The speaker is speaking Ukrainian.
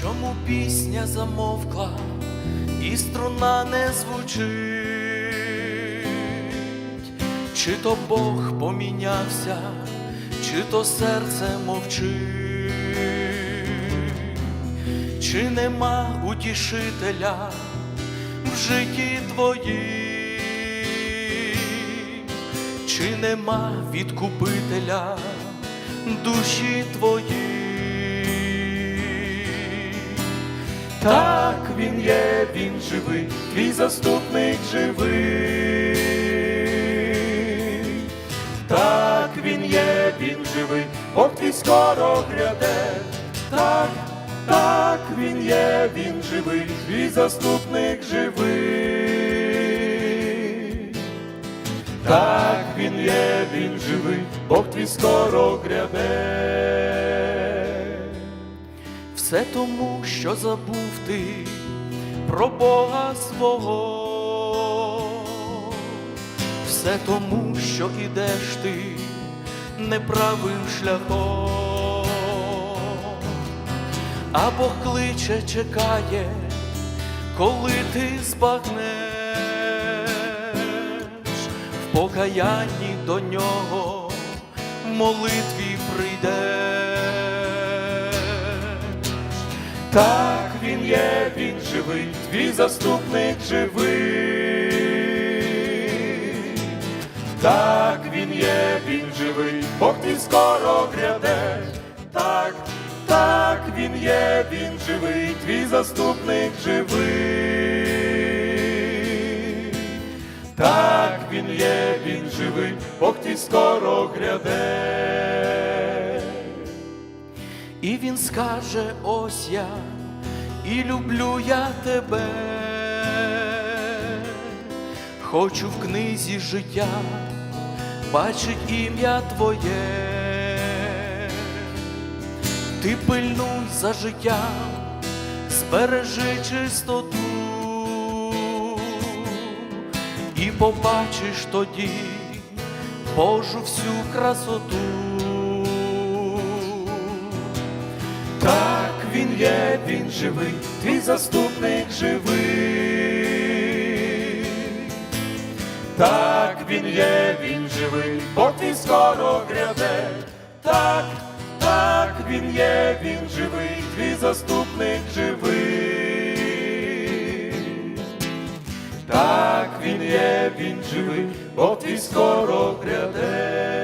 Чому пісня замовкла і струна не звучить? Чи то Бог помінявся, чи то серце мовчить, чи нема утішителя в житті твоїм, чи нема відкупителя душі твої. Так він є, він живий, твій заступник живий. Так він є, він живий, Бог твій скоро гряде. Так, так він є, він живий, твій заступник живий. Так він є, він живий, Бог твій скоро гряде. Все тому, що забув ти про Бога свого, все тому, що ідеш ти неправим шляхом, а Бог кличе, чекає, коли ти збагнеш. В покаянні до нього, молитві прийдеш. Так він є, він живий, твій заступник живий. Так він є, він живий, Бог твій скоро гряде. Так, так він є, він живий, твій заступник живий. Так він є, він живий, Бог твій скоро гряде. І він скаже, ось я, і люблю я тебе. Хочу в книзі життя бачить ім'я твоє. Ти пильнуй за життям, збережи чистоту і побачиш тоді Божу всю красоту. Він є, він живий, твій заступник живий. Так він є, він живий, Бог твій скоро гряде. Так, так він є, він живий, твій заступник живий. Так він є, він живий, Бог твій скоро гряде.